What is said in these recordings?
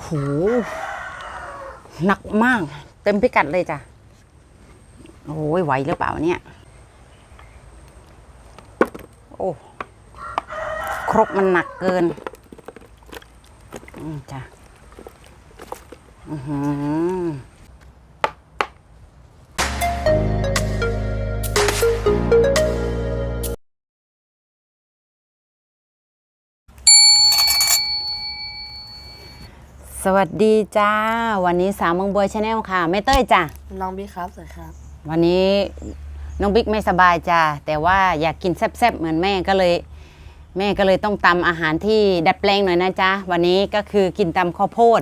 โหหนักมาก เต็มพิกัดเลยจ้ะ โอ้ยไหวหรือเปล่าเนี่ย โอ้ครกมันหนักเกินอืมจ้ะ อือหือ สวัสดีจ้า วันนี้สาวเมืองบัวชาแนลค่ะแม่เต้ยจ้ะน้องบิ๊กครับสวัสดีครับ วันนี้น้องบิ๊กไม่สบายจ้าแต่ว่าอยากกินแซ่บๆเหมือนแม่ก็เลย แม่ก็เลยต้องตำอาหารที่ดัดแปลงหน่อยนะจ๊ะวันนี้ก็คือกินตำข้าวโพด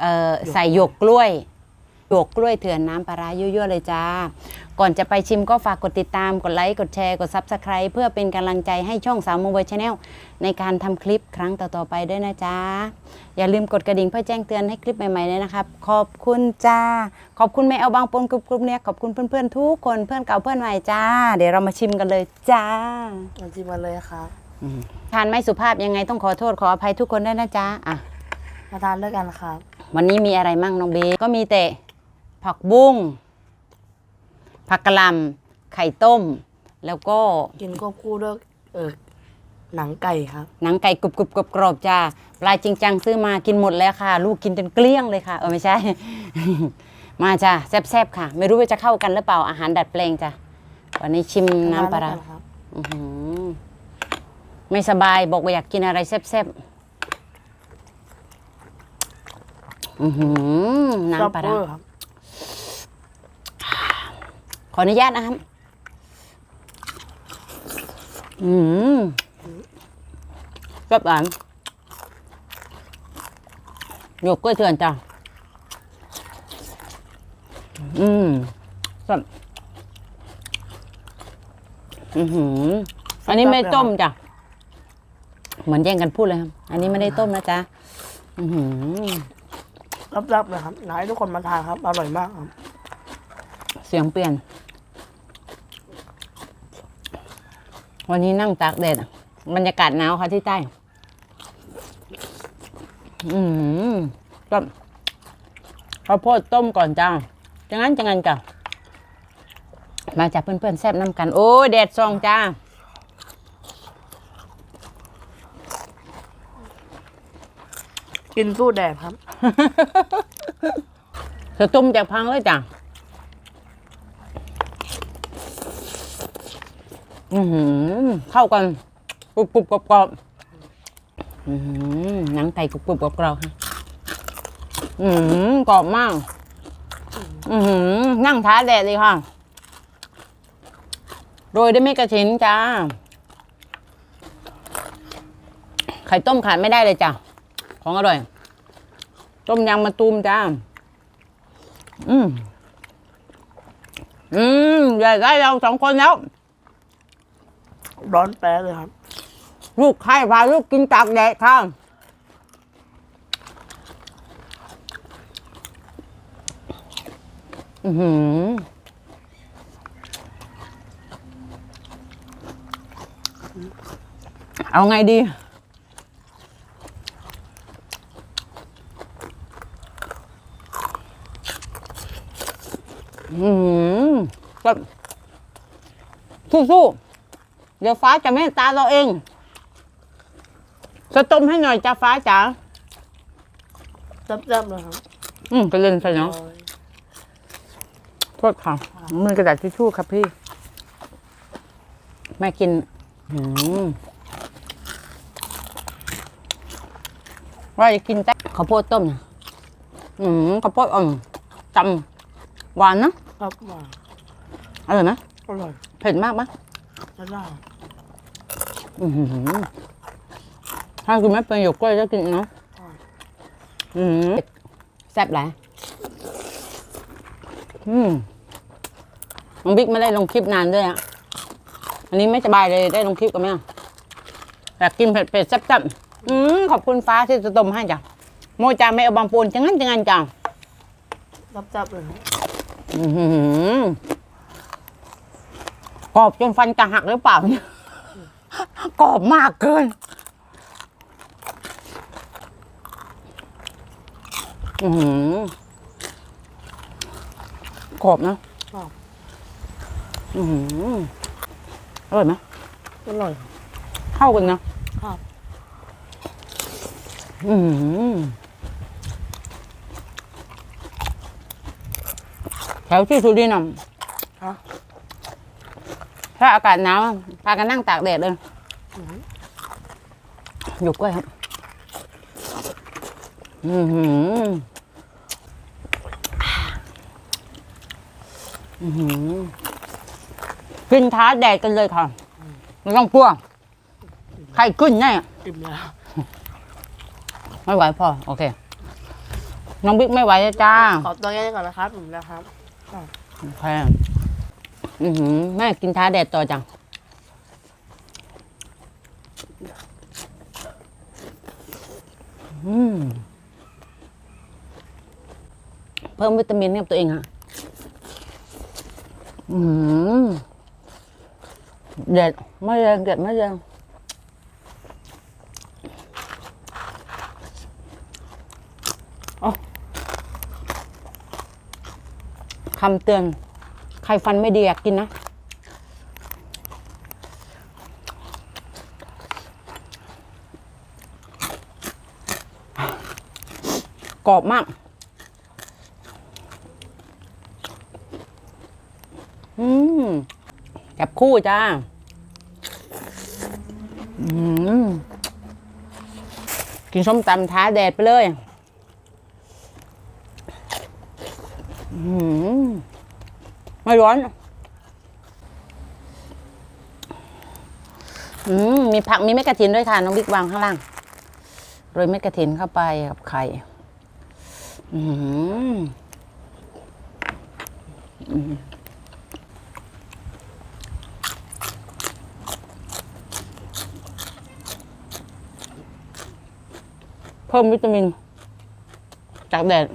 เอ่อใส่หยวกกล้วย หยวกกล้วยเถื่อนน้ำปลาร้ายั่วๆเลยจ้า ก่อนจะไปชิมก็ฝากกดติดตาม กดไลค์ กดแชร์ กด Subscribe เพื่อเป็นกำลังใจให้ช่องสาวมงเวชแนลในการทำคลิปครั้งต่อๆไปด้วยนะจ๊ะอย่าลืมกดกระดิ่งเพื่อแจ้งเตือนให้คลิปใหม่ๆเลยนะครับ ขอบคุณจ้า ขอบคุณแม่เอาบางปนกรุบๆเนี่ย ขอบคุณเพื่อนๆทุกคนเพื่อนเก่าเพื่อนใหม่จ้า เดี๋ยวเรามาชิมกันเลยจ้าน้ำจิ้มมาเลยครับทานไม่สุภาพยังไงต้องขอโทษขออภัยทุกคนด้วยนะจ๊ะอะมาทานด้วยกันครับ วันนี้มีอะไรมั่งน้องเบก็มีแต่ ผักบุ้งผักกะหล่ำไข่ต้ม แล้วก็กินควบคู่ด้วยเออหนังไก่ครับ หนังไก่กรุบกรุบกรอบกรอบจ้าปลาจริงจังซื้อมากินหมดแล้วค่ะ ลูกกินจนเกลี้ยงเลยค่ะ เออไม่ใช่ มาจ้าแซ่บๆค่ะ ไม่รู้ว่าจะเข้ากันหรือเปล่าอาหารดัดแปลงจ้ะวันนี้ชิมน้ำปลาร้าทด้วยกันครับอื้อหือไม่สบายบอกว่าอยากกินอะไรแซ่บๆอือหือน้ำปลาร้าช อบเวอร์ครับขออนุญาตนะครับ อืมกับหวานหยวกกล้วยเถื่อนจ้ะ อืมกับอือหือ อันนี้ไม่ต้มจ้ะ เหมือนแย่งกันพูดเลยครับ อันนี้ไม่ได้ต้มนะจ๊ะ อือหือ รับๆเลยครับอยากให้ทุกคนมาทานครับ อร่อยมากครับ เสียงเปลี่ยน วันนี้นั่งตากแดดอะบรรยากาศหนาวค่ะที่ใต้ อืมก็ข้าวโพดต้มก่อนจ้าจังงั้นจังงั้นจ้ะมาจากเพื่อนๆแซ่บน้ำกัน โอ้ยแดดซองจ้ากินสู้แดดครับเธอต้มจากพังเลยจ้ะ อือหือเข้ากันกรุบกรุบกรอบกรอบอือหือหนังไก่กรุบกรุบกรอบกรอบค่ะอือหือกรอบมาก อือหือนั่งท้าแดดเลยค่ะ โรยด้วยเม็ดกระถินจ้า ไข่ต้มขาดไม่ได้เลยจ้ะ ของอร่อย ต้มยำมะตูมจ้า อืม อืมใหญ่ได้เราสองคนแล้ว ร้อนแป๊เลยครับ ลูกใครพาลูกกินตากแดดค่ะอือหือเอาไงดี อืมสู้ๆ เดี๋ยวฟ้าจะเมตตาเราเองจะต้มให้หน่อยจ้าฟ้าจ๋ารับๆเลยครับอืมไปเล่นใส่เนาะโอ้ยโทษค่ะมือกระดาษทิชชู่ครับพี่ แม่กินอืมว่าจะกินแต่ข้าวโพดต้มนะอืมข้าวโพดอ่อนจำหวานนะครับมาอร่อยไหมอร่อยเผ็ดมากไหมแล้วได้ อือหือถ้ากินไม่เป็นหยวกกล้วยจะกินเนาะอืมแซ่บหลายอืมน้องบิ๊กไม่ได้ลงคลิปนานด้วยอะ อันนี้ไม่สบายเลยได้ลงคลิปกับแม่อยากกินเผ็ดๆแซ่บๆอืมขอบคุณฟ้าที่จะต้มให้จ้ะโมจาไม่เอาบางปูนจังงั้นจังงั้นจ้ะรับๆเลยครับอื้อหือกรอบจนฟันจะหักหรือเปล่าเนี่ย กรอบมากเกินอือหือกรอบนะกรอบ อือหืออร่อยไหมอร่อย เข้ากันนะ ครับ อือหือแถวที่สุรินทร์น่ะฮะ ถ้าอากาศหนาวพากันนั่งตากแดดเลยหยุกกล้วยครับ อือหือ อือหือกินท้าแดดกันเลยค่ะไม่ต้องกลัวใครขึ้นแน่อิ่มแล้ว ไม่ไหวพอ โอเค น้องบิ๊กไม่ไหวแล้วจ้า ขอตัวแค่นี้ก่อนนะครับอิ่มแล้วครับโอเค อือหือแม่กินท้าแดดต่อจัง อืมเพิ่มวิตามินให้กับตัวเองอะอืมเด็ดไม่แรงเด็ดไม่แรงเอาคำเตือน รฟันไม่ดีอยากกินนะ กรอบมาก อืมจับคู่จ้า อืม กินส้มตำท้าแดดไปเลย อืม ไม่ร้อน อืมมีผักมีเม็ดกระถินด้วยค่ะ น้องบิ๊กวางข้างล่างโรยเม็ดกระถินเข้าไปกับไข่ อืมเพิ่มวิตามินจากแดด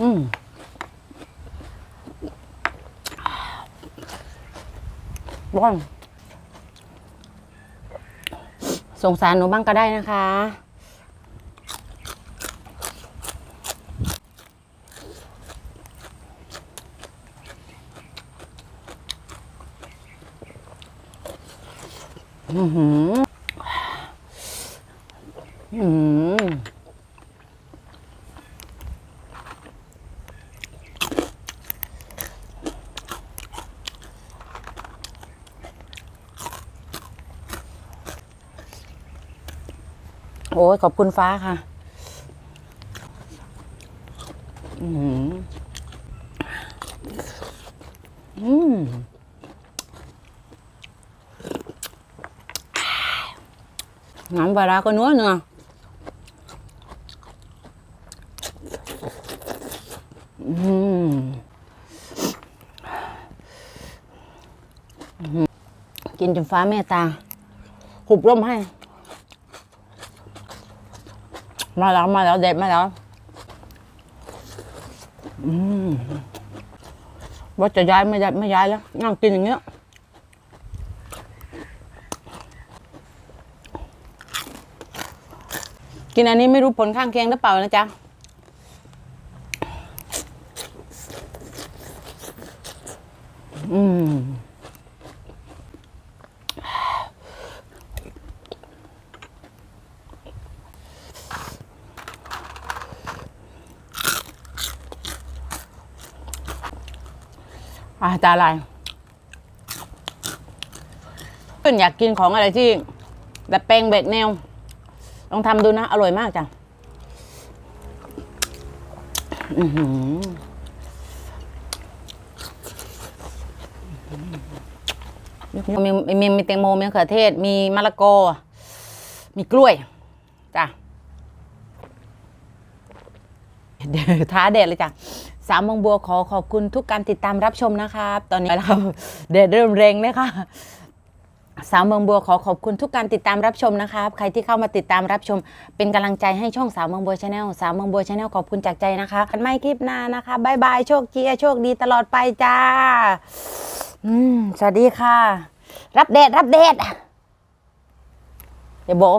อืมร้อนสงสารหนูบ้างก็ได้นะคะ อือหืออือ โอ้ยขอบคุณฟ้าค่ะอืมอืมน้ำปลาร้าก็นัวเนื้ออืมอืมกินจนฟ้าแม่ตา หุบร่มให้ มาแล้วมาแล้วเด็ดมาแล้ว อืมว่าจะย้ายไม่ได้ไม่ย้ายแล้ว นั่งกินอย่างเงี้ยกินอันนี้ไม่รู้ผลข้างเคียงหรือเปล่านะจ๊ะ อืม อาจารย์อะไรเพื่อนอยากกินของอะไรที่ดัดแปลงเบกแนว ลองทำดูนะ อร่อยมากจ้ะมีมีมีแตงโมมีมะเขือเทศ มีมะละกอ มีกล้วยจ้ะเดี๋ยวท้าเด็ดเลยจ้ะ สามมงบัวขอขอบคุณทุกการติดตามรับชมนะครับ ตอนนี้เราเดดเริ่มเร่งนะคะสาวเมืองบัวขอขอบคุณทุกการติดตามรับชมนะครับ ใครที่เข้ามาติดตามรับชม เป็นกำลังใจให้ช่องสาวเมืองบัวชาแนลสาวเมืองบัวชาแนลขอบคุณจากใจนะคะกันไม่คลิปหน้านะคะบายบายโชคดีโชคดีตลอดไปจ้าอืมสวัสดีค่ะ รับแดดรับแดดอย่าบอก